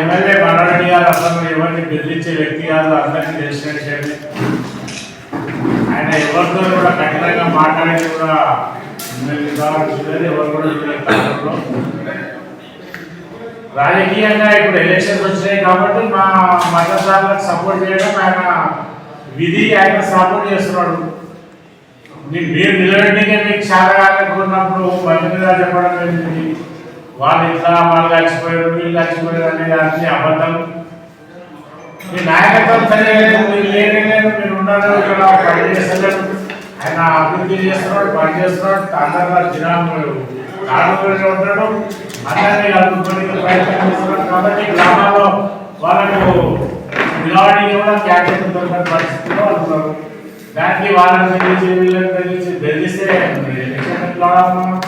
MLA Mano Reddy గారు అసలు ఎవరిని బెదిరించే వ్యక్తి కాదు అందరికీ తెలిసిన విషయమే ఆయన ఎవరితో కూడా ఖచ్చితంగా మాట్లాడేది కూడా ఎమ్మెల్యే గారు చూడలేదు ఎవరు కూడా చూడలేదు రాజకీయంగా ఇప్పుడు ఎలక్షన్స్ వచ్చినాయి కాబట్టి మా మద్దతుదారులకు సపోర్ట్ చేయడం ఆయన విధి ఆయన సపోర్ట్ చేస్తున్నాడు. మీ- మీరు నిలబెట్టికే మీకు చాలా కాకపోయినప్పుడు బండి మీద చెప్పడం జరిగింది వాళ్ళు ఇట్లా వాళ్ళు కలిసిపోయారు వీళ్ళు కలిసిపోయారు అనేది అన్ని అబద్ధం. మీ నాయకత్వం సరిలేదు మీరు లేలేదు మీరు ఉన్నారు ఇక్కడ పని చేస్తలేదు ఆయన అభివృద్ధి చేస్తున్నాడు పని చేస్తున్నాడు అందరూ దినాలు కారణంగా ఉంటాడు. అందరినీ అభివృద్ధి ప్రయత్నం చేస్తున్నాడు కాబట్టి గ్రామాల్లో వాళ్ళకు పిల్లవాడికి కూడా క్యాటరీ దొరికిన పరిస్థితిలో వాళ్ళు ఉన్నారు. దానికి వాళ్ళని బెదిరించి వీళ్ళని బెదిరించి బెదిరిస్తే ఎలక్షన్ ఎట్లా ఆడాలి?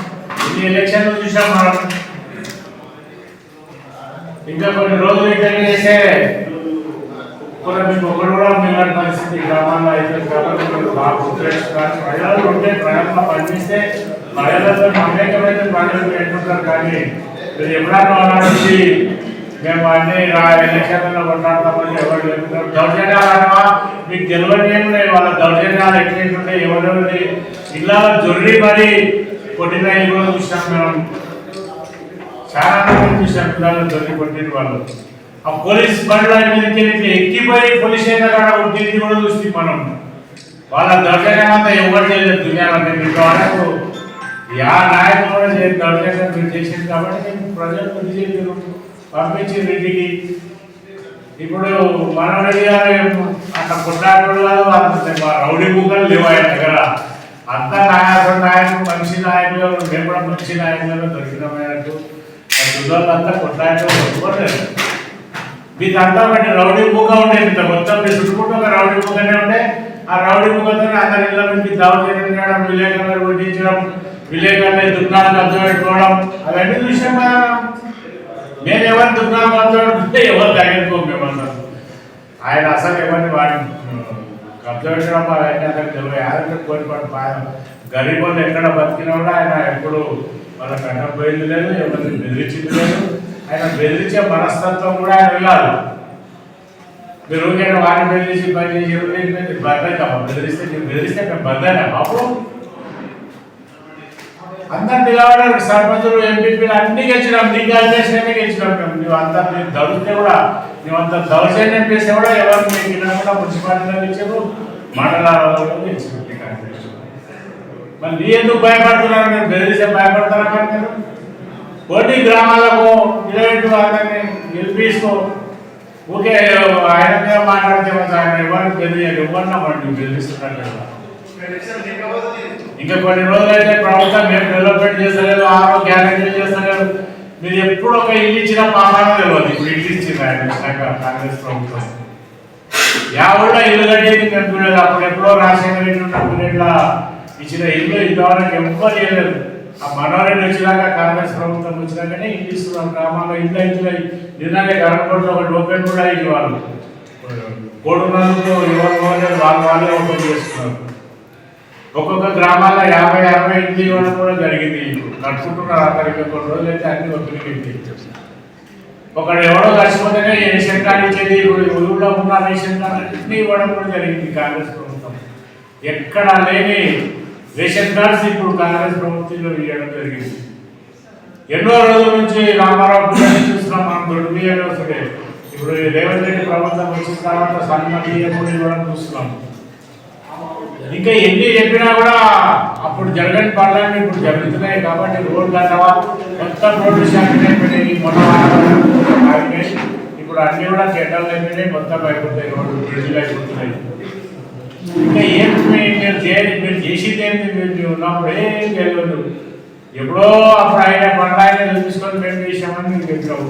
ఎలక్షన్లు చూసాం మనం ఇంకా కొన్ని రోజులు ఇట్లా చేస్తే కూడా మీకు ఒకటి కూడా మిగిలిన పరిస్థితి గ్రామాల్లో అయితే కాబట్టి బాగా గుర్తుపెట్టుకోవాలి. ప్రజలు ఉంటే ప్రజల్లో పనిచేస్తే ప్రజలతో అనేకమైన ప్రజలు పెట్టుకుంటారు కానీ మీరు ఎప్పుడన్నా వాళ్ళకి మేము అన్ని ఎలక్షన్లలో కొట్లాడతామని ఎవరు చెప్తున్నారు? దౌర్జన్యాలు అనవా మీకు తెలియని వాళ్ళ దౌర్జన్యాలు ఎట్లయితుంటే ఎవరెవరి ఇలా జొర్రి మరి కొట్టిన కూడా చూసినాం మేము. చాలా మంది చూసాం పిల్లలు దొరికి వాళ్ళు. ఆ పోలీస్ బండ్ల మీదకి ఎక్కిపోయి పోలీస్ స్టేషన్ కాడ ఉద్యోగి కూడా చూసి మనం. వాళ్ళ దౌర్జన్యం ఎవరు చేయలేదు దునియాలంటే మీకు వాళ్ళకు యా నాయకులు కూడా చేయలేదు దౌర్జన్యం మీరు చేసింది కాబట్టి నేను ప్రజలు బుద్ధి చెప్పారు పంపించి ఇంటికి. ఇప్పుడు మనవడి గారు అట్లా కొట్లాడు కాదు అంత రౌడీ బుక్కలు లేవు ఆయన దగ్గర. అంత నాయకుడు నాయకుడు మంచి నాయకులు మేము కూడా మంచి నాయకులు దొరికిన పిల్లలంతా అంతా కొట్టుకోలేదు మీకు అంతా బట్టి రౌడీ బుక్క ఉండేది ఇంత మొత్తం మీరు చుట్టుకుంటూ ఒక రౌడీ బుక్కనే ఉండే. ఆ రౌడీ బుక్కతో అందరి ఇళ్ళ నుంచి దౌర్జన్యం చేయడం విలేకరులు కొట్టించడం విలేకరులు దుకాణాలు అర్థం పెట్టుకోవడం అవన్నీ చూసాం కదా నేను ఎవరు దుకాణం కబ్జా పెట్టుకుంటే ఎవరు దగ్గరకు మేమన్నా ఆయన అసలు ఎవరిని వాడి కబ్జా పెట్టడం అవన్నీ అతనికి తెలియదు యాదంటే కోల్పడి గరీబ్ వాళ్ళు ఎక్కడ బతికినా కూడా ఆయన ఎప్పుడు వాళ్ళ కట్ట పోయింది లేదు ఎవరిని బెదిరించింది లేదు. ఆయన బెదిరించే మనస్తత్వం కూడా ఆయన వెళ్ళాలి మీరు ఊరికైనా వారిని బెదిరించి పని చేసి బద్దకమ్మా బెదిరిస్తే మీరు బెదిరిస్తే మేము బద్దనా బాబు. అందరు నిలబడారు సర్పంచులు ఎంపీపీలు అన్ని గెలిచినాం. నీ గెలిచేసినవి గెలిచినాం మేము. నువ్వు అంతా నేను దొరికితే కూడా నువ్వు అంత దౌర్జన్యం చేస్తే కూడా ఎవరు మీకు కూడా మున్సిపాలిటీలో గెలిచారు మండలాలలో గెలిచారు ఈ మరి నీ ఎందుకు భయపడుతున్నారు? మీరు బెదిరిస్తే భయపడతారా మరి మీరు? గ్రామాలకు ఇలాంటి వాళ్ళని గెలిపిస్తూ ఊకే ఆయన మీద మాట్లాడితే మరి ఆయన ఎవరిని బెదిరి ఎవరినా వాడిని బెదిరిస్తున్నట్టు ఇంకా కొన్ని రోజులైతే ప్రభుత్వం మేము డెవలప్మెంట్ చేస్తలేదు ఆరో గ్యారెంటీలు చేస్తలేదు. మీరు ఎప్పుడు ఒక ఇల్లు ఇచ్చిన పాపాన తెలియదు. ఇప్పుడు ఇల్లు ఇచ్చింది ఆయన కాంగ్రెస్ ప్రభుత్వం. యా ఇల్లు కట్టేది మేము చూడలేదు అప్పుడు ఎప్పుడో రాజశేఖర రెడ్డి ఉన్నప్పుడు ఇట్లా ఇచ్చిన ఇల్లు ఇంతవరకు ఎవ్వరు చేయలేదు ఆ మనోరెడ్డి వచ్చినాక కాంగ్రెస్ ప్రభుత్వం వచ్చినాకనే ఇల్లు ఇస్తున్నాం గ్రామాల్లో ఇల్లు అయితే నిన్ననే గర్భకోట్లో ఒకటి ఓపెన్ కూడా అయ్యి వాళ్ళు. కోడున్నందుకు ఇవ్వడం వాళ్ళు వాళ్ళే ఓపెన్ చేస్తున్నారు. ఒక్కొక్క గ్రామాల్లో యాభై అరవై ఇంటి ఇవ్వడం కూడా జరిగింది. నడుచుకుంటున్నారు అక్కడికి కొన్ని రోజులు అయితే అన్ని ఒత్తిడికి ఒకడు ఎవడో కలిసిపోతేనే ఏ రేషన్ కార్డు ఇచ్చేది? ఊళ్ళో ఉన్న రేషన్ కార్డు ఇవ్వడం కూడా జరిగింది కాంగ్రెస్ ప్రభుత్వం. ఎక్కడ లేని రేషన్ కార్డ్స్ ఇప్పుడు కాంగ్రెస్ ప్రభుత్వంలో ఇవ్వడం జరిగింది. ఎన్నో రోజుల నుంచి రామారావు చూస్తున్నాం మనం దొడ్డు బియ్యం వస్తుండే ఇప్పుడు రేవంత్ రెడ్డి ప్రభుత్వం వచ్చిన తర్వాత సన్మతి బియ్యం కూడా ఇవ్వడం చూస్తున్నాం. ఇంకా ఎన్ని చెప్పినా కూడా అప్పుడు జరగని పనులన్నీ ఇప్పుడు జరుగుతున్నాయి కాబట్టి రోడ్లు అన్నవా మొత్తం రోడ్డు శాఖలు అయిపోయినాయి మొన్న ఇప్పుడు అన్ని కూడా చెడ్డలు అయిపోయినాయి మొత్తం అయిపోతాయి రోడ్డు బ్రిడ్జ్లు అయిపోతున్నాయి. ఇంకా ఏం మీరు చేయాలి మీరు చేసింది ఏంటి మీరు మీరు ఉన్నప్పుడు ఏం తెలియదు ఎప్పుడో అప్పుడు ఆయన పనులు ఆయన చూపించుకొని మేము చేసామని మీరు చెప్పాము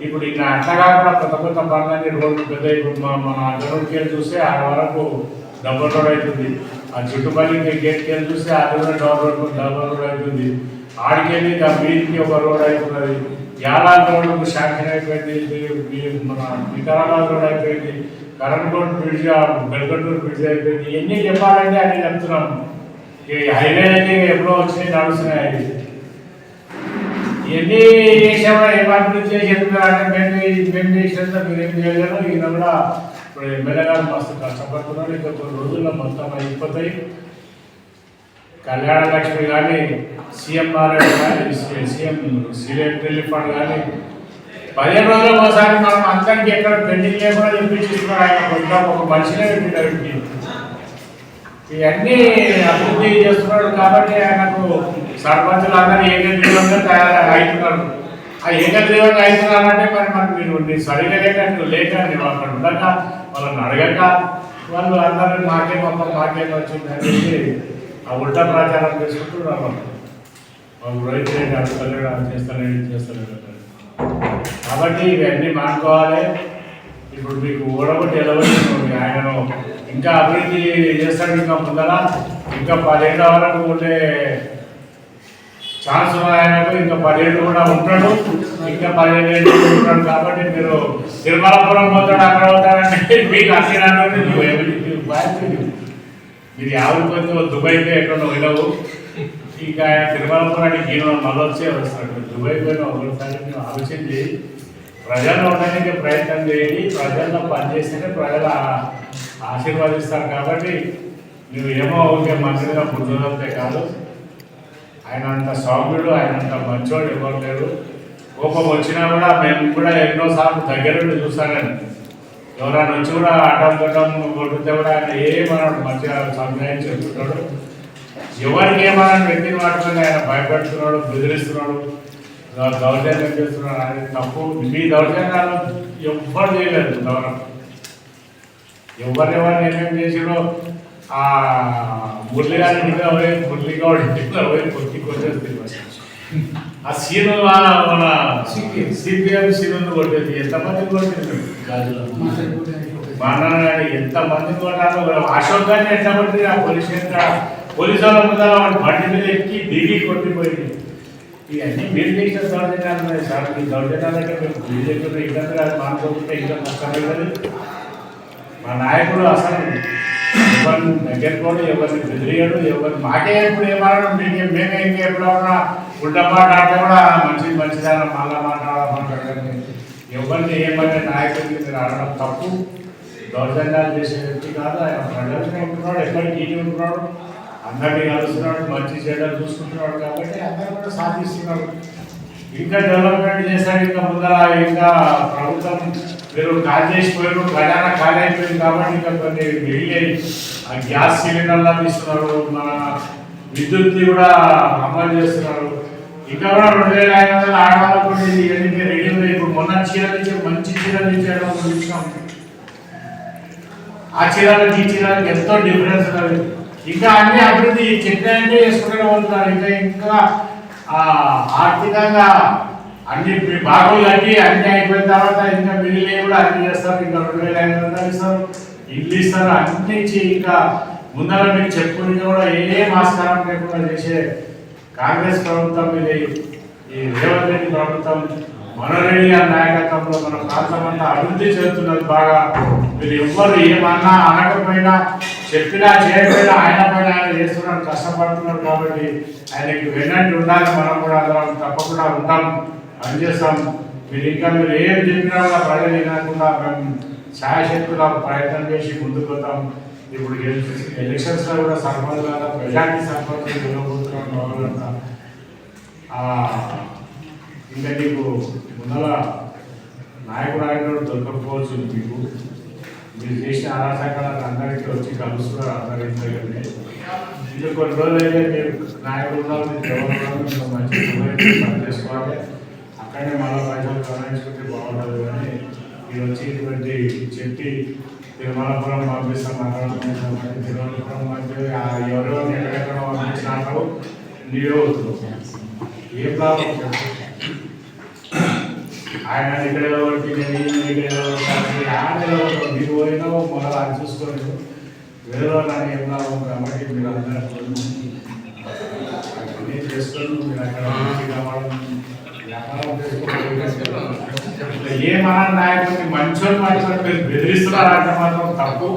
ఇప్పుడు ఇంకా అట్లా కాకుండా కొత్త కొత్త పనులన్నీ రోడ్లు పెద్ద ఇప్పుడు మా- మన అడ్డరోడ్కి చూస్తే ఆడ వరకు డబుల్ రోడ్ అవుతుంది ఆ చుట్టుపక్కల గేట్కి వెళ్ళి చూస్తే ఆ కూడా డబుల్ రోడ్ డబుల్ రోడ్ అవుతుంది ఆడికెళ్ళి ఇంకా బీచ్కి ఒక రోడ్ అవుతున్నది యాలాద్ రోడ్డు శాంక్షన్ అయిపోయింది మన వికారాబాద్ రోడ్ అయిపోయింది కరణ్కోట్ బ్రిడ్జ్ బెల్గటూరు బ్రిడ్జ్ అయిపోయింది. ఇవన్నీ చెప్పాలంటే అని చెప్తున్నాం ఈ హైవే అయితే ఎప్పుడో వచ్చినాయి నడుస్తున్నాయి. ఇవన్నీ చేసామో ఏం అభివృద్ధి చేసి చెప్తున్నారంటే మేము మేము చేసినంత మీరు ఏం చేయలేరు. ఈయన కూడా ఇప్పుడు ఎమ్మెల్యే గారు మస్తు కష్టపడుతున్నారు ఇంకా కొన్ని రోజుల్లో మొత్తం అయిపోతాయి. కళ్యాణ లక్ష్మి కానీ సీఎం కానీ సీఎం సీఎం రిలీఫ్ ఫండ్ కానీ పదిహేను రోజులు ఒకసారి మనం అందరికీ ఎక్కడ పెండింగ్ లేకుండా తెప్పించిస్తున్నారు ఆయన. కొంచెం ఒక మనిషినే పెట్టినారు ఇవన్నీ అభివృద్ధి చేస్తున్నాడు కాబట్టి ఆయనకు సర్పంచులు అందరూ ఏకగ్రీవంగా తయారు అవుతున్నారు ఆ ఏకగ్రీవంగా అవుతున్నారంటే మరి మనకు మీరు సరిగా లేక నువ్వు లేక నువ్వు అక్కడ ఉండక వాళ్ళని అడగక వాళ్ళు అందరూ మాకే మొత్తం మాకే వచ్చింది అని చెప్పి ఆ ఉల్టా ప్రచారం చేసుకుంటూ రావాలి. వాళ్ళు రైతు రేట్ అడుగుతలేడు అది చేస్తలేడు ఇది చేస్తలేడు కాబట్టి ఇవన్నీ మానుకోవాలి. ఇప్పుడు మీకు ఓడగొట్టి ఎలవచ్చి ఆయన ఇంకా అభివృద్ధి చేస్తాడు ఇంకా ముందర. ఇంకా పదిహేడు వరకు ఉండే ఛాన్స్ ఆయనకు ఇంకా పదిహేడు కూడా ఉంటాడు. ఇంకా పదిహేను ఏళ్ళు ఉంటాడు కాబట్టి మీరు తిరుమలపురం పోతాడు అక్కడ పోతాడంటే మీకు అక్కడ నువ్వు ఏమి- నీకు బాధ్యత లేదు. మీరు యాభై కొంచెం దుబాయ్కి ఎక్కడ వెళ్ళవు ఇక ఆయన తిరుమలపురానికి ఈయన మళ్ళొచ్చే వస్తాడు. దుబాయ్ పోయిన ఒకసారి నువ్వు ఆలోచన చేయి. ప్రజల్లో ఉండడానికి ప్రయత్నం చేయండి. ప్రజల్లో పనిచేస్తేనే ప్రజలు ఆశీర్వాదిస్తారు కాబట్టి నువ్వు ఏమో ఓకే మంచిగా బుద్ధులంతే కాదు. ఆయన అంత సౌమ్యుడు ఆయన అంత మంచోడు ఎవరు లేరు. కోపం వచ్చినా కూడా మేము కూడా ఎన్నోసార్లు దగ్గర నుండి ఎవరైనా వచ్చి కూడా ఆటం తొట్టం కొడితే కూడా ఆయన ఏమన్నాడు మంచిగా సంజాయించి చెప్తున్నాడు ఎవరికి ఏమన్నా వ్యక్తిని పట్టుకొని ఆయన భయపెడుతున్నాడు బెదిరిస్తున్నాడు దౌర్జన్యం చేస్తున్నాడు ఆయన తప్పు. మీ దౌర్జన్యాలు ఎవ్వరు చేయలేదు దౌరం ఎవరెవరు ఏమేమి చేసిరో ఆ మురళి గారి మీద పోయి మురళి గౌడ్ ఇంటికి పోయి కొట్టి కొట్టేస్తుంది ఆ సీను మన సిపిఎం సీను కొట్టేది? ఎంతమంది కొట్టింది. గాజులో బాణాలు ఎంత మంది కొట్టారో అశోక్ గారిని ఎట్లా కొట్టింది ఆ పోలీస్ పోలీసు వాళ్ళ ముందర వాడి బండి మీద ఎక్కి దిగి కొట్టిపోయింది. ఇవన్నీ మీరు చేసిన దౌర్జన్యాలు ఉన్నాయి సార్. మీ దౌర్జన్యాలు అంటే మేము బీజేపీ ఇబ్బంది కాదు. మానుకోకుంటే ఇంకా కష్టమైనది మా నాయకుడు అసలు ఎవరిని దగ్గరకోడు ఎవరిని బెదిరియడు ఎవరు మాకే ఎప్పుడు ఏమన్నా మీకు మేమే ఇంకా ఎప్పుడన్నా గుడ్డ మాట్లాడితే కూడా మంచిది మంచిదాన మళ్ళా మాట్లాడమంటారు ఎవరిని ఏమంటే నాయకుడికి మీరు అడగడం తప్పు? దౌర్జన్యాలు చేసే వ్యక్తి కాదు. ఆయన ప్రజలనే ఉంటున్నాడు ఎక్కడికి ఈటి ఉంటున్నాడు? అందరినీ కలుస్తున్నాడు మంచి చేయడం చూసుకుంటున్నాడు కాబట్టి అందరూ కూడా సాధిస్తున్నాడు ఇంకా డెవలప్మెంట్ చేశారు ఇంకా ముందర ఇంకా ప్రభుత్వం మీరు కాల్ చేసిపోయారు ప్రధాన ఖాళీ అయిపోయింది కాబట్టి ఇంకా కొన్ని మిగిలినాయి ఆ గ్యాస్ సిలిండర్లా తీస్తున్నారు మన విద్యుత్ కూడా అమలు చేస్తున్నారు. ఇంకా కూడా రెండు వేల ఐదు వందల ఆడవాళ్ళకు ఇవన్నీ రెడీ ఉంది ఇప్పుడు మొన్న చీరలు ఇచ్చే మంచి చీరలు ఇచ్చేయడం చూసినాం ఆ చీరలకు ఈ చీరలకు ఎంతో డిఫరెన్స్ ఉన్నది. ఇంకా అన్ని అభివృద్ధి చెప్పినాయంటే చేసుకుంటూనే ఉంటున్నారు. ఇంకా ఇంకా ఆర్థికంగా అన్ని మీ కట్టి అన్ని అయిపోయిన తర్వాత ఇంకా మిగిలిన కూడా అన్ని చేస్తారు. ఇంకా రెండు వేల ఐదు వందలు ఇస్తారు. ఇల్లు ఇస్తారు. అన్ని ఇంకా ముందర మీకు చెప్పుకుని కూడా ఏ ఆస్కారం లేకుండా చేసే కాంగ్రెస్ ప్రభుత్వం ఇది ఈ రేవంత్ రెడ్డి ప్రభుత్వం మనోరెడ్డి గారి నాయకత్వంలో మన ప్రాంతం అంతా అభివృద్ధి చెందుతున్నది బాగా. మీరు ఎవ్వరు ఏమన్నా అనకపోయినా చెప్పినా చేయకపోయినా ఆయన పైన ఆయన చేస్తున్నాడు కష్టపడుతున్నారు కాబట్టి ఆయనకి వెన్నట్టు ఉండాలి. మనం కూడా అందరం తప్పకుండా ఉంటాం. అందజేస్తాం. మీరు ఇంకా మీరు ఏం చెప్పినా కూడా ప్రజలు వినకుండా మేము ఛాయశక్తుల ప్రయత్నం చేసి ముందుకు పోతాం. ఇప్పుడు ఎలక్షన్స్లో కూడా సర్పంచ్ ప్రజానికి సర్పంచ్ గెలవబోతున్నాం ఇంకా నీకు ముందర నాయకుడు ఆయన దొరకకపోవచ్చు మీకు. మీరు చేసిన అరాచకాలకు అందరికీ వచ్చి కలుస్తున్నారు అందరికీ ఇంకా కొన్ని రోజులు అయితే మీరు నాయకులు ఉన్నారు మీరు ఎవరు ఉన్నారు మీరు మంచి ఉపయోగించి పని చేసుకోవాలి. ఆయన మళ్ళీ ప్రజలు గమనించుకుంటే బాగుంటుంది కానీ మీరు వచ్చి ఇటువంటి చెప్పి తిరుమలపురం పంపిస్తాం తిరుమలపురం పంపి ఎవరో ఎక్కడెక్కడ పంపించినారు నీవే అవుతుంది ఏ ప్రాబ్లం ఆయన ఇక్కడ ఒకటి నేను ఇక్కడ ఒకటి మీరు పోయినా మళ్ళీ అది చూసుకోలేదు. వేరే నాకు ఏం లాభం కాబట్టి మీరు అందరూ అన్నీ చేసుకొని మీరు అక్కడ మంచి ఏ ఏమన్నా నాయకుడిని మంచోళ్ళు మంచోని మీరు బెదిరిస్తున్నారంటే మాత్రం తప్పు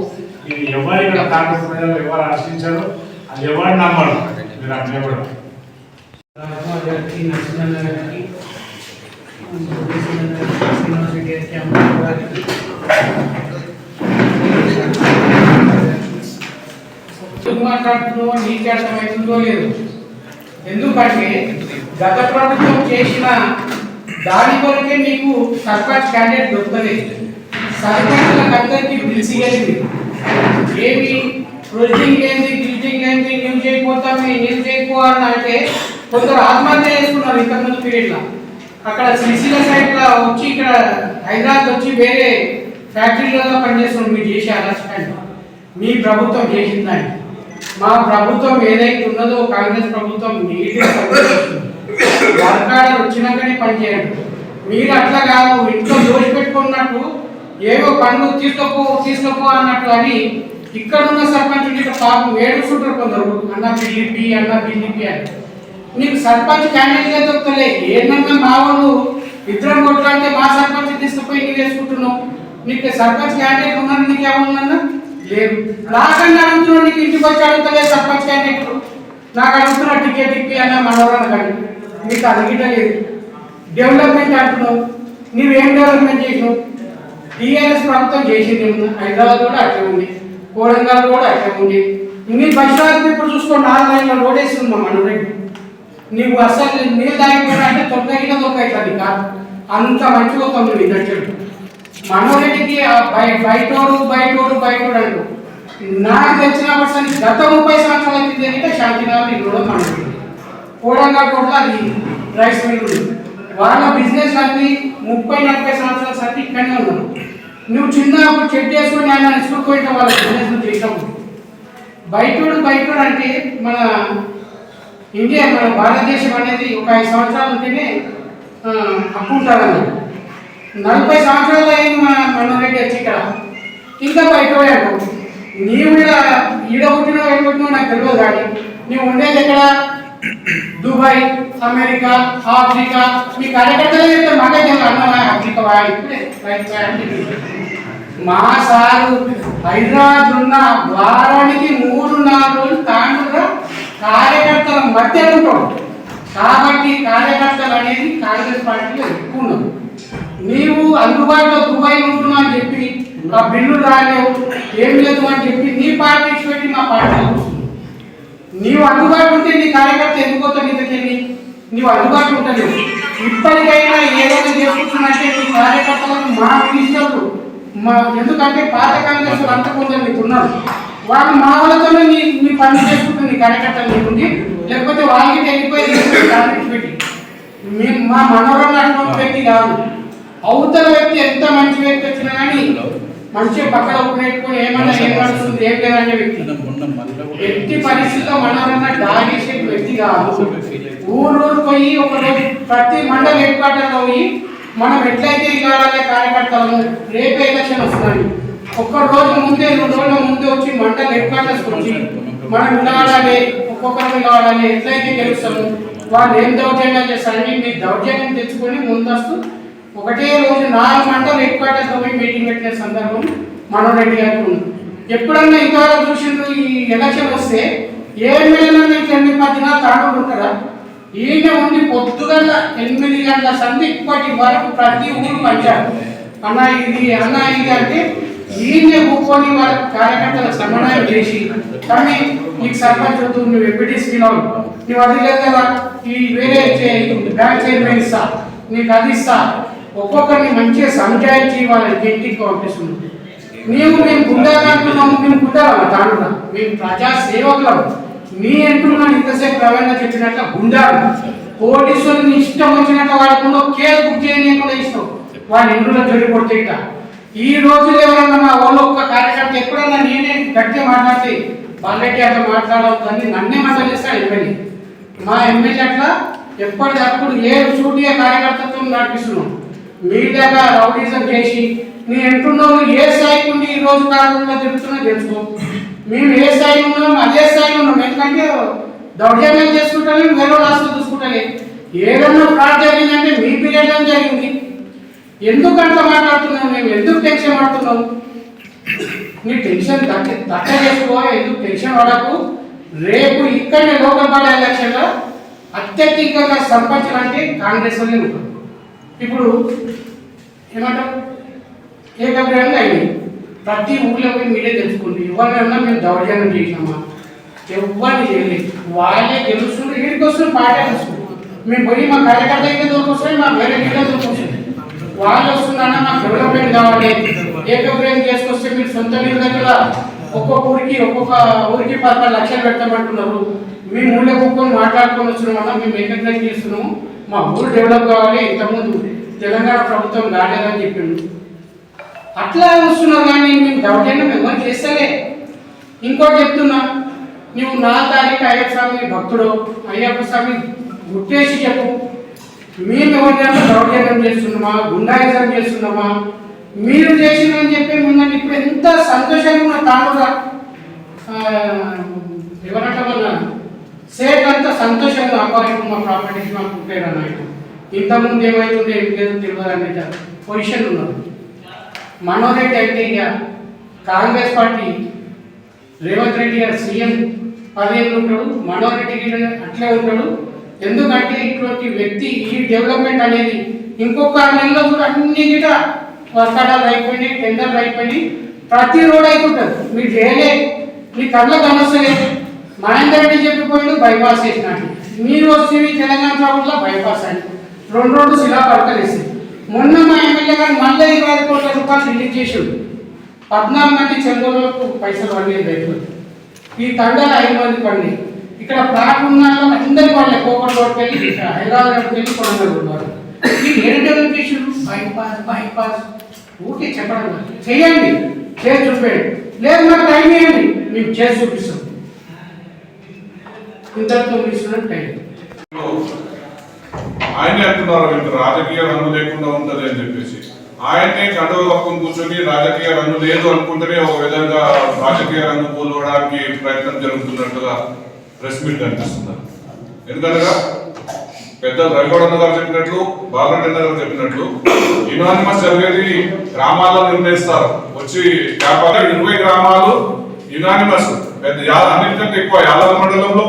ఇది ఎవరు ఇక్కడ కాంగ్రెస్ ప్రజలు ఎవరు హర్షించరు అది ఎవరు నమ్మరు మీరు అట్లే కూడా రాజకుమార్ గారికి నీకు అర్థమవుతుందో లేదు. ఎందుకంటే గత ప్రభుత్వం చేసిన దాని కొరకే నీకు సర్పంచ్ క్యాండిడేట్ దొరకలేదు. సర్పంచ్లకు అందరికీ పిలిచి వెళ్ళింది ఏమి ప్రొజెక్టింగ్ ఏంది గిల్టింగ్ ఏంది ఏం చేయకపోతాం ఏం చేయకపోవాలని అంటే కొందరు ఆత్మహత్య చేసుకున్నారు ఇంతకుముందు పీరియడ్లో అక్కడ శ్రీశైల సైడ్లో వచ్చి ఇక్కడ హైదరాబాద్ వచ్చి వేరే ఫ్యాక్టరీలలో పనిచేస్తున్నారు మీరు చేసే అరెస్ట్మెంట్ మీ ప్రభుత్వం చేసిందని మా ప్రభుత్వం ఏదైతే ఉన్నదో కాంగ్రెస్ ప్రభుత్వం నీట్గా పనిచేస్తుంది వర్కాడర్ వచ్చినాకనే పనిచేయండి మీరు అట్లా కాదు ఇంట్లో దోషి పెట్టుకున్నట్టు ఏవో పనులు తీసుకోపో తీసుకోపో అన్నట్టు అని ఇక్కడ ఉన్న సర్పంచ్ పాపం ఏడుస్తుంటారు కొందరు. అన్న పిల్లిపి అన్న పిల్లిపి అని. నీకు సర్పంచ్ క్యాండిడేట్ దొరుకుతలే. ఏంటన్నా మా వాళ్ళు ఇద్దరం కొట్లాడితే మా సర్పంచ్ తీసుకుపోయి నీకు వేసుకుంటున్నావు? నీకు సర్పంచ్ క్యాండిడేట్ ఉన్నాను నీకు ఏమన్నా? లేదు. నాకన్నా అడుగుతున్నాడు నీకు ఇంటికి వచ్చి అడుగుతలే సర్పంచ్ క్యాండిడేట్ నాకు అడుగుతున్నా టికెట్ ఇప్పి అన్న మనవరాలు కానీ నీకు అడిగిట లేదు. డెవలప్మెంట్ అంటున్నావు. నువ్వేం డెవలప్మెంట్ చేసినావు? టీఆర్ఎస్ ప్రభుత్వం చేసింది హైదరాబాద్ కూడా అట్లే ఉంది. కోడంగల్ కూడా అట్లే ఉంది. నీ బస్సు ఇప్పుడు చూసుకో నాలుగు లైన్ల రోడ్ వేసి ఉన్నాం మనం రేపు నీవు అసలు నీళ్ళు తాగిపోయినా అంటే తొక్కగిన తొక్కవుతుంది కాదు అంత మంచిగా తొమ్మిది నచ్చడు మనోరెడ్డికి ఆ బయ బయటోడు బయటోడు బయటోడు అంటూ నాకు తెలిసిన పర్సన్ గత ముప్పై సంవత్సరాల క్రితం అయితే శాంతినగర్ ఇక్కడ కూడా మనకి కోడంగా కూడా అది రైస్ మిల్ వాళ్ళ బిజినెస్ అన్ని ముప్పై నలభై సంవత్సరాల సరికి ఇక్కడనే ఉన్నాను నువ్వు చిన్నప్పుడు చెట్టు చేసుకుని ఆయన ఇసుకుపోయిన వాళ్ళ బిజినెస్ చేసినప్పుడు బయటోడు బయటోడు అంటే మన ఇండియా మన భారతదేశం అనేది ఒక ఐదు సంవత్సరాలు ఉంటేనే ఆ, నలభై సంవత్సరాలు అయింది మన మనరెడ్డి వచ్చి ఇక్కడ? ఇంకా బయట పోయాడు నీవు ఈడ ఈడ పుట్టినావు ఎక్కడ పుట్టినో నాకు తెలియదు కానీ నీవు ఉండేది ఎక్కడ? దుబాయ్ అమెరికా ఆఫ్రికా మీ కార్యకర్తలు చెప్తే మాకే తెలియదు అన్న ఆఫ్రికా వా మా సారు హైదరాబాద్ ఉన్న వారానికి మూడు నాలుగు రోజులు తాండ్రుగా కార్యకర్తల మధ్య ఉంటాడు కాబట్టి కార్యకర్తలు అనేది కాంగ్రెస్ పార్టీలో ఎక్కువ ఉన్నారు. నీవు అందుబాటులో దుబాయ్ ఉంటున్నావు అని చెప్పి ఆ బిల్లు రాలేవు ఏం లేదు అని చెప్పి నీ పార్టీ పెట్టి మా పార్టీ నీవు అందుబాటు ఉంటే నీ కార్యకర్త ఎందుకు పోతావు నీవు అందుబాటు ఉంటుంది ఇప్పటికైనా ఏదైనా చేసుకుంటున్నట్టే నీ కార్యకర్తలకు మా మినిస్టర్లు మా ఎందుకంటే పాత కాంగ్రెస్ అంత నీకు ఉన్నారు. వాళ్ళు మా వాళ్ళతోనే నీ నీ పని చేసుకుంటుంది కార్యకర్తలు నీకుండి లేకపోతే వాళ్ళకి వెళ్ళిపోయి పెట్టి. మేము మా మనవరం అటువంటి వ్యక్తి కాదు. అవతల వ్యక్తి ఎంత మంచి వ్యక్తి వచ్చినా కానీ మంచిగా పక్కన పెట్టుకుని ఏమన్నా ఏం నడుస్తుంది ఏం లేదనే వ్యక్తి. ఎట్టి పరిస్థితుల్లో మనవరన్నా డాగేసే వ్యక్తి కాదు. ఊరు ఊరు పోయి ఒక రోజు ప్రతి మండల హెడ్ క్వార్టర్లో పోయి మనం ఎట్లయితే ఇవ్వాలనే కార్యకర్తలను రేపే ఎలక్షన్ వస్తున్నాయి ఒక్క రోజు ముందే రెండు రోజుల ముందే వచ్చి మండల హెడ్ క్వార్టర్స్ వచ్చి మనం నిలబడాలి ఒక్కొక్కరు నిలబడాలి ఎట్లయితే గెలుస్తాము వాళ్ళు ఏం దౌర్జన్యం చేస్తారని మీ దౌర్జన్యం తెచ్చుకొని ముందస్తు ఒకటే రోజు నాలుగు గంటలు హెడ్ క్వార్టర్స్లో పోయి మీటింగ్ పెట్టిన సందర్భం మనోహర్ రెడ్డి గారికి ఉంది. ఎప్పుడన్నా ఇంతవరకు చూసిండ్రు ఈ ఎలక్షన్ వస్తే ఏ ఎమ్మెల్యేలో మీకు ఎనిమిది మధ్యన తాడు ఉంటారా? ఈయన ఉండి పొద్దుగల ఎనిమిది గంటల సంధి ఇప్పటి వరకు ప్రతి ఊరు పంచారు. అన్న ఇది అన్న ఇది అంటే ఈయన కూర్చొని వాళ్ళ కార్యకర్తల సమన్వయం చేసి కానీ నీకు సర్పంచ్ వద్దు నువ్వు ఎంపీటీసీ పిలవను నువ్వు అది లేదు కదా ఈ వేరే బ్యాంక్ చైర్మన్ ఇస్తా నీకు అది ఇస్తా ఒక్కొక్కరిని మంచిగా సంజాయించి వాళ్ళని ఇంటికి పంపిస్తుంది మేము మేము గుండాలంటున్నాము మేము గుండాలమ్మ దానిలో మేము ప్రజా సేవకులం. మీ అంటున్నాను ఇంతసేపు ప్రవీణ చెప్పినట్ల గుండాలు. పోలీసులను ఇష్టం వచ్చినట్టు వాడుకుంటూ కేసు బుక్ చేయకుండా ఇష్టం వాళ్ళ ఇంట్లో జరి కొడితే ఇట్లా. ఈ రోజులు ఎవరన్నా మా వాళ్ళు ఒక్క కార్యకర్త ఎప్పుడన్నా నేనే గట్టిగా మాట్లాడితే వాళ్ళకి అట్లా మాట్లాడవద్దని నన్నే మాట్లాడిస్తాడు ఎమ్మెల్యే. మా ఎమ్మెల్యే అట్లా ఎప్పటికప్పుడు ఏ సూటిగా కార్యకర్తత్వం నడిపిస్తున్నాం. మీ రౌడీజం చేసి నీ ఎంటున్నావు ఏ స్థాయికి ఉండి ఈ రోజు కాలంలో చెప్తున్నా తెలుసుకో. మేము ఏ స్థాయిలో ఉన్నాం అదే స్థాయిలో ఉన్నాం. ఎందుకంటే దౌర్జన్యం చేసుకుంటానే వేరే రాష్ట్రం చూసుకుంటానే ఏదన్నా ఫ్రాడ్ జరిగిందంటే మీ పీరియడ్లో జరిగింది. ఎందుకు అంత మేము? ఎందుకు టెన్షన్ పడుతున్నాం నీ టెన్షన్ తగ్గ తగ్గ చేసుకో ఎందుకు టెన్షన్ పడకు? రేపు ఇక్కడనే లోకల్ బాడీ ఎలక్షన్లో అత్యధికంగా సంపాదించాలంటే కాంగ్రెస్ వాళ్ళే ఉంటారు. ఇప్పుడు ఏమంటారు ఏకగ్రహంగా అయింది? ప్రతి ఊళ్ళో మీరే తెలుసుకోండి. ఎవరినన్నా మేము దౌర్జన్యం చేసినామా? ఎవరిని చేయలేదు. వాళ్ళే గెలుస్తుండ్రు ఇక్కడికి వస్తున్న పార్టీ వస్తుంది మేము పోయి మా కార్యకర్త ఇంకా దొరికొస్తాయి మా వేరే గిడ్డ దొరికొస్తుంది వాళ్ళు వస్తున్నారన్న మాకు డెవలప్మెంట్ కావాలి. ఏకగ్రహం చేసుకొస్తే మీరు సొంత మీరు దగ్గర ఒక్కొక్క ఊరికి ఒక్కొక్క ఊరికి పది లక్షలు పెడతామంటున్నారు. మేము ఊళ్ళో ఒక్కొక్కరు మాట్లాడుకొని వస్తున్నామన్నా మేము ఏకగ్రహం చేస్తున్నాము? మా ఊరు డెవలప్ కావాలి ఇంతకుముందు తెలంగాణ ప్రభుత్వం రాలేదని చెప్పిండు. అట్లా వస్తున్నావు కానీ మేము దౌర్జన్యం ఎవరు చేస్తలే. ఇంకోటి చెప్తున్నా నువ్వు నా తారీఖు అయ్యప్ప స్వామి భక్తుడు అయ్యప్ప స్వామి గుర్తేసి చెప్పు. మేము ఎవరినైనా దౌర్జన్యం చేస్తున్నామా గుండాయిజం చేస్తున్నామా? మీరు చేసిందని చెప్పి మిమ్మల్ని ఇప్పుడు ఎంత సంతోషంగా ఉన్న తాను ఎవరంటే మన సేట్ అంతా సంతోషంగా అబ్బాయి మా ప్రాపర్టీస్ మాకు ఉంటారు అన్నట్టు ఇంతకుముందు ఏమైతుందో ఏం లేదు తెలియదు అనే పొజిషన్ ఉన్నారు మనోహర్ రెడ్డి అయితే ఇక కాంగ్రెస్ పార్టీ రేవంత్ రెడ్డి గారు సీఎం పదిహేను ఉంటాడు మనోహర్ రెడ్డి అట్లే ఉంటాడు. ఎందుకంటే ఇటువంటి వ్యక్తి ఈ డెవలప్మెంట్ అనేది ఇంకొక నెలలో కూడా అన్ని గిట వర్షాలు అయిపోయినాయి టెండర్లు అయిపోయినాయి. ప్రతి రోడ్ అయిపోతుంది. మీరు చేయలే. మీ కళ్ళ కనొస్తలేదు. మహేందర్ రెడ్డి చెప్పిపోయిండు బైపాస్ చేసినట్టు మీరు వచ్చేవి తెలంగాణ ప్రభుత్వంలో బైపాస్ అని రెండు రెండు శిలా పడకలేసి మొన్న మా ఎమ్మెల్యే గారు మళ్ళీ ఇరవై ఐదు కోట్ల రూపాయలు రిలీజ్ చేసిండు. పద్నాలుగు మంది చంద్రులకు పైసలు పడినాయి రైతులు. ఈ తండాలు ఐదు మంది పడినాయి. ఇక్కడ ప్లాట్ ఉన్న అందరి వాళ్ళే కోకట్ రోడ్కి వెళ్ళి హైదరాబాద్కి వెళ్ళి కొనగలు ఉన్నారు. ఈ ఏడు డెవలప్ చేసిండు బైపాస్ బైపాస్ ఊరికే చెప్పడం చేయండి. చేసి చూపేయండి. లేదు నాకు టైం ఇవ్వండి. మేము చేసి చూపిస్తాం. ఇంతటితో ఇస్తున్న టైం. ఆయనే అంటున్నారు వీళ్ళకి రాజకీయ రంగు లేకుండా ఉంటది అని చెప్పేసి. ఆయనే కండవ కప్పుకొని కూర్చొని రాజకీయ రంగు లేదు అనుకుంటేనే ఒక విధంగా రాజకీయ రంగు పోల్వడానికి ప్రయత్నం జరుగుతున్నట్టుగా ప్రెస్ మీట్ అనిపిస్తున్నారు ఎందుకనగా పెద్ద రవిగౌడ గారు చెప్పినట్లు బాలరెడ్డి గారు చెప్పినట్లు యునానిమస్ జరిగేది గ్రామాల్లో నిర్ణయిస్తారు. వచ్చి వ్యాపారం ఇరవై గ్రామాలు యునానిమస్ పెద్ద అన్నింటికంటే ఎక్కువ యాదవ మండలంలో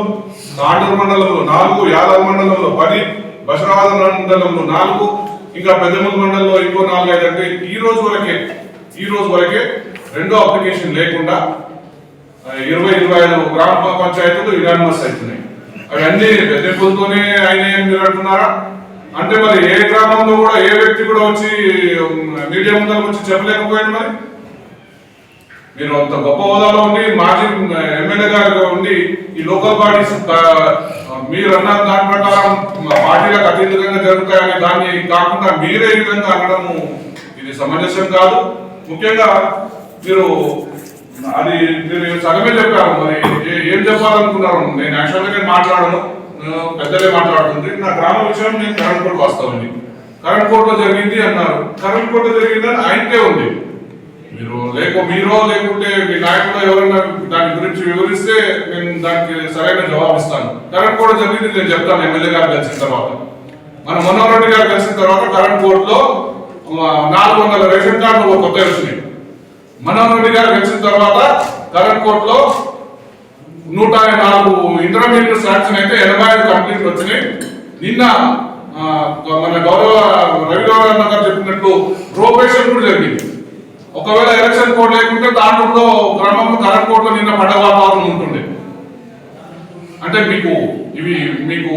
తాండూరు మండలంలో నాలుగు యాదవ మండలంలో పది బసరాబాద్ మండలంలో నాలుగు ఇంకా పెద్దమూరు మండలంలో ఇంకో నాలుగు ఐదు అంటే ఈ రోజు వరకే ఈ రోజు వరకే రెండో అప్లికేషన్ లేకుండా ఇరవై ఇరవై ఐదు గ్రామ పంచాయతీలు యునానిమస్ అవుతున్నాయి అవి అన్ని బెదింపులతోనే ఆయన ఏం నిలబడుతున్నారా అంటే మరి ఏ గ్రామంలో కూడా ఏ వ్యక్తి కూడా వచ్చి మీడియా ముందర వచ్చి చెప్పలేకపోయాడు మరి? మీరు అంత గొప్ప హోదాలో ఉండి మాజీ ఎమ్మెల్యే గారుగా ఉండి ఈ లోకల్ బాడీస్ మీరు అన్న దాని ప్రకారం పార్టీలకు అతీతంగా జరుగుతాయని దాన్ని కాకుండా మీరే ఈ విధంగా అనడము ఇది సమంజసం కాదు. ముఖ్యంగా మీరు అది మీరు సగమే చెప్పారు మరి ఏ- ఏం చెప్పాలనుకున్నారు? నేను యాక్చువల్గా నేను మాట్లాడను. పెద్దలే మాట్లాడుతుంది నా గ్రామ విషయం నేను కరెంట్ కోర్టు వస్తామండి కరెంట్ కోర్టులో జరిగింది అన్నారు. కరెంట్ కోర్టులో జరిగిందని ఆయనకే ఉంది. మీరు లేక మీరో లేకుంటే మీ నాయకుడు ఎవరైనా దాని గురించి వివరిస్తే నేను దానికి సరైన జవాబు ఇస్తాను. కరెంట్ కోర్టు జరిగింది నేను చెప్తాను ఎమ్మెల్యే గారు కలిసిన తర్వాత. మన మనోహర్ రెడ్డి గారు కలిసిన తర్వాత కరెంట్ కోర్టులో నాలుగు వందల రేషన్ కార్డులు కొత్త వచ్చినాయి. మనోహర్ రెడ్డి గారు కలిసిన తర్వాత కరెంట్ కోర్టులో నూట నాలుగు ఇంటర్మీడియట్ శాంక్షన్ అయితే ఎనభై ఐదు కంప్లీట్ వచ్చినాయి. నిన్న మన గౌరవ రవి గౌరవ గారు చెప్పినట్టు ప్రోపేషన్ కూడా జరిగింది. ఒకవేళ ఎలక్షన్ కోడ్ లేకుంటే దాంట్లో గ్రామంలో కరెంట్ కోడ్లో నిన్న పడ్డ వాతావరణం ఉంటుండే. అంటే మీకు ఇవి మీకు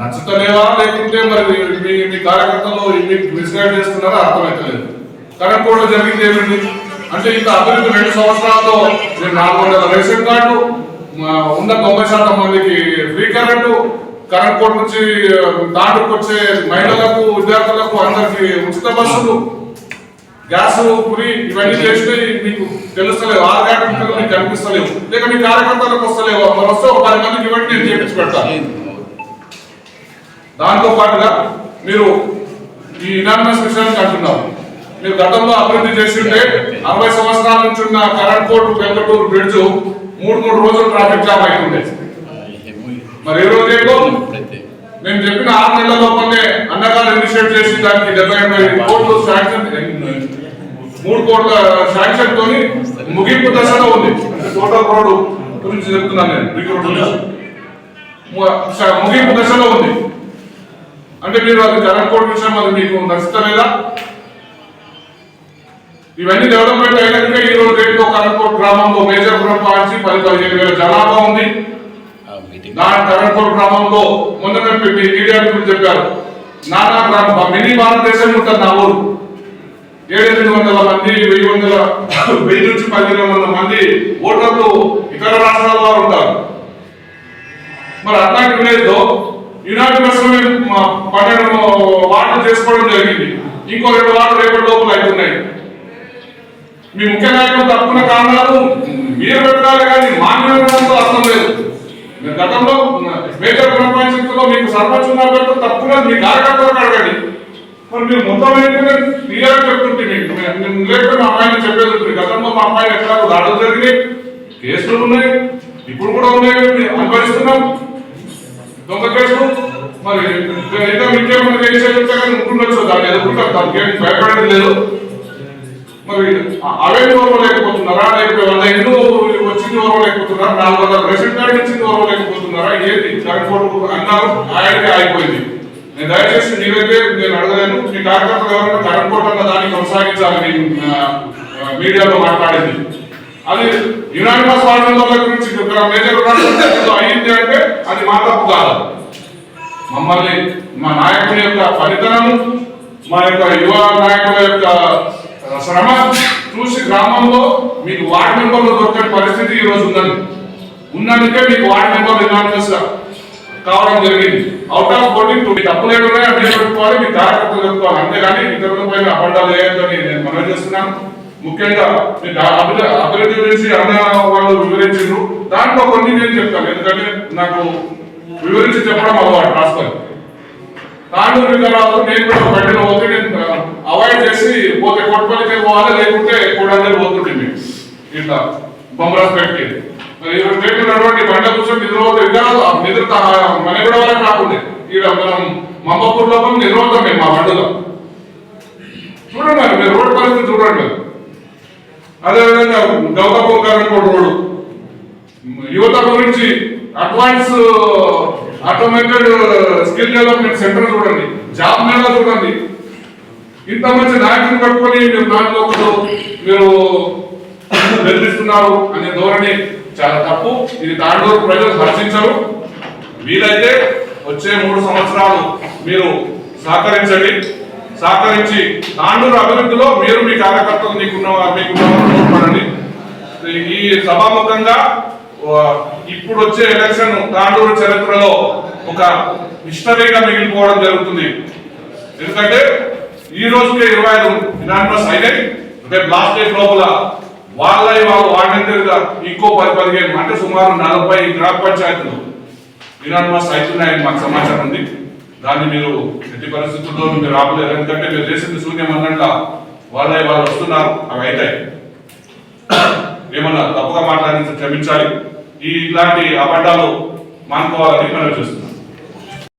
నచ్చుతలేవా? లేకుంటే మరి మీ మీ కార్యకర్తలు మీకు మిస్గైడ్ చేస్తున్నారా? అర్థమైతలేదు. కరెంట్ కోడ్ జరిగింది ఏమిటి? అంటే ఇంత అభివృద్ధి రెండు సంవత్సరాల్లో మీరు నాలుగు వందల రేషన్ కార్డు ఉన్న తొంభై శాతం మందికి ఫ్రీ కరెంటు కరెంట్ కోడ్ నుంచి దాంట్లోకి వచ్చే మహిళలకు విద్యార్థులకు అందరికి ఉచిత బస్సులు గ్యాస్ పురి ఇవన్నీ చేస్తే మీకు తెలుస్తలేవు. ఆ కార్యక్రమాలు మీకు కనిపిస్తలేవు. లేక మీ కార్యకర్తలకు వస్తలేవు. మరి వస్తే ఒక పది మందికి ఇవ్వండి నేను చేపించి పెడతాను దాంతో పాటుగా మీరు ఈ ఇనామినస్ విషయానికి అంటున్నారు మీరు గతంలో అభివృద్ధి చేసి ఉంటే అరవై సంవత్సరాల నుంచి ఉన్న కరెంట్ కోర్టు వెంకటూరు బ్రిడ్జ్ మూడు మూడు రోజులు ట్రాఫిక్ జామ్ అవుతుండే మరి ఏ రోజు మేము చెప్పిన ఆరు నెలల లోపలనే అన్నగారు ఇనిషియేట్ చేసి దానికి డెబ్బై ఎనభై కోట్లు శాంక్షన్ మూడు కోట్ల శాంక్షన్ తోని ముగింపు దశలో ఉంది. టోటల్ రోడ్ గురించి చెప్తున్నాను నేను ముగింపు దశలో ఉంది. అంటే మీరు అది కరెంట్ కోడ్ విషయం అది మీకు నచ్చుతలేదా ఇవన్నీ డెవలప్మెంట్ అయినాక ఈ రోజు రేపు కరెంట్ గ్రామంలో మేజర్ పాయించి పది పదిహేను వేల జనాభా ఉంది. దాని కరణ్పూర్ గ్రామంలో మొన్న మీడియా చెప్పారు. నానా గ్రామ మినీ భారతదేశం ఉంటుంది నా ఊరు. ఏడెనిమిది వందల మంది వెయ్యి వందల వెయ్యి నుంచి పదిహేను వందల మంది ఓటర్లు ఇతర రాష్ట్రాల వారు ఉంటారు. మరి అట్లాంటి విలేజ్లో ఈనాటి పన్నెండు వార్డులు చేసుకోవడం జరిగింది. ఇంకో రెండు వార్డులు రేపటి లోపల అవుతున్నాయి. మీ ముఖ్య నాయకులు తప్పుకున్న కారణాలు మీరు పెట్టాలి కానీ మా అర్థం లేదు. గతంలో మేజర్ గ్రామ పంచాయతీలో మీకు సర్పంచ్ ఉన్నప్పుడు తప్పుగా మీ కార్యకర్తలకు అడగండి. మరి మీరు మొత్తం ఏంటంటే క్లియర్ చెప్తుంటే మీకు లేకపోతే మా అమ్మాయిని చెప్పేది ఉంటుంది గతంలో మా అమ్మాయిని ఎక్కడ దాడులు జరిగినాయి కేసులు ఉన్నాయి ఇప్పుడు కూడా ఉన్నాయి అనుభవిస్తున్నాం. దొంగ కేసులు మరి ఇంకా ఇంకేమైనా చేసేది ఉంటుండొచ్చు దాన్ని ఎదుర్కొంటాం. దానికి భయపడేది లేదు. మరి అవే ఓర్వలేకపోతున్నారా లేకపోతే వాళ్ళ ఇల్లు వచ్చింది ఓర్వలేకపోతున్నారా నాలుగు వందల రేషన్ కార్డు ఇచ్చింది ఓర్వలేకపోతున్నారా ఏంటి? దాని ఫోటో అన్నారు. ఆయనకి ఆగిపోయింది. నేను దయచేసి నీవైతే నేను అడగలేను. మీ కార్యకర్తలు ఎవరైనా కరెంట్ దాన్ని కొనసాగించాలి మీడియాలో మాట్లాడింది. అది యునానిమస్ వార్డుల గురించి ఇక్కడ మేజర్ అయింది అంటే అది మా తప్పు కాదు. మమ్మల్ని మా నాయకుని యొక్క ఫలితనము మా యొక్క యువ నాయకుల యొక్క శ్రమ చూసి గ్రామంలో మీకు వార్డు మెంబర్లు దొరకని పరిస్థితి ఈరోజు ఉందని. ఉన్నందుకే మీకు వార్డు మెంబర్ యునానిమస్ కావడం జరిగింది. అవుట్ ఆఫ్ ఫోర్టీన్ టూ తప్పులు ఏమైనా అడ్డే పెట్టుకోవాలి మీ కార్యకర్తలు చెప్పుకోవాలి. అంతేగాని ఇతరుల పైన అబద్ధాలు వేయొద్దని నేను మనవి చేస్తున్నాను. ముఖ్యంగా అభివృద్ధి అభివృద్ధి గురించి అన్న వాళ్ళు వివరించారు దాంట్లో కొన్ని నేను చెప్తాను. ఎందుకంటే నాకు వివరించి చెప్పడం అలవాటు రాస్తారు తాండూరు విధానాలు నేను కూడా బండిలో పోతే నేను అవాయిడ్ చేసి పోతే కొట్టుపల్లికి పోవాలి? లేకుంటే కూడా పోతుంటుంది ఇట్లా బొమ్మరాజ్ పెట్టి మరి ఇరవై నడవండి బండ కూర్చొని నిద్ర పోతే నిద్ర మన కూడా వరకు రాకుండే ఇక్కడ మనం మమ్మపూర్ లోపల నిర్వహం మేము మా బండలో. చూడండి మరి మీరు రోడ్డు పరిస్థితి చూడండి అదేవిధంగా గౌతమ్ గారు రోడ్డు. యువత గురించి advance automated skill development center చూడండి. జాబ్ మేళా చూడండి. ఇంత మంచి నాయకులు పట్టుకొని మీరు దాంట్లో మీరు బెదిరిస్తున్నారు అనే ధోరణి చాలా తప్పు. ఇది తాండూరు ప్రజలు హర్షించరు. వీలైతే వచ్చే మూడు సంవత్సరాలు మీరు సహకరించండి. సహకరించి తాండూరు అభివృద్ధిలో మీరు మీ కార్యకర్తలు మీకున్న మీకున్న ఈ సభాముఖంగా ఇప్పుడు వచ్చే ఎలక్షన్ తాండూరు చరిత్రలో ఒక హిస్టరీగా మిగిలిపోవడం జరుగుతుంది. ఎందుకంటే ఈ రోజుకే ఇరవై ఐదు ఇనానిమస్ అయినాయి. రేపు లాస్ట్ డేట్ లోపల వాళ్ళ వాళ్ళు వాడినంతగా ఇంకో పది పదిహేను అంటే సుమారు నలభై గ్రామ పంచాయతీలు. ఇనానిమస్ అవుతున్నాయని మాకు సమాచారం ఉంది. దాన్ని మీరు ఎట్టి పరిస్థితుల్లో మీరు ఆపలేరు ఎందుకంటే మీరు చేసింది శూన్యం అన్నట్ల వాళ్ళ వాళ్ళు వస్తున్నారు. అవి అవుతాయి ఏమన్నా తప్పుగా మాట్లాడించి క్షమించాలి. ఈ ఇలాంటి అబద్ధాలు మానుకోవాలని మనం చూస్తున్నాం.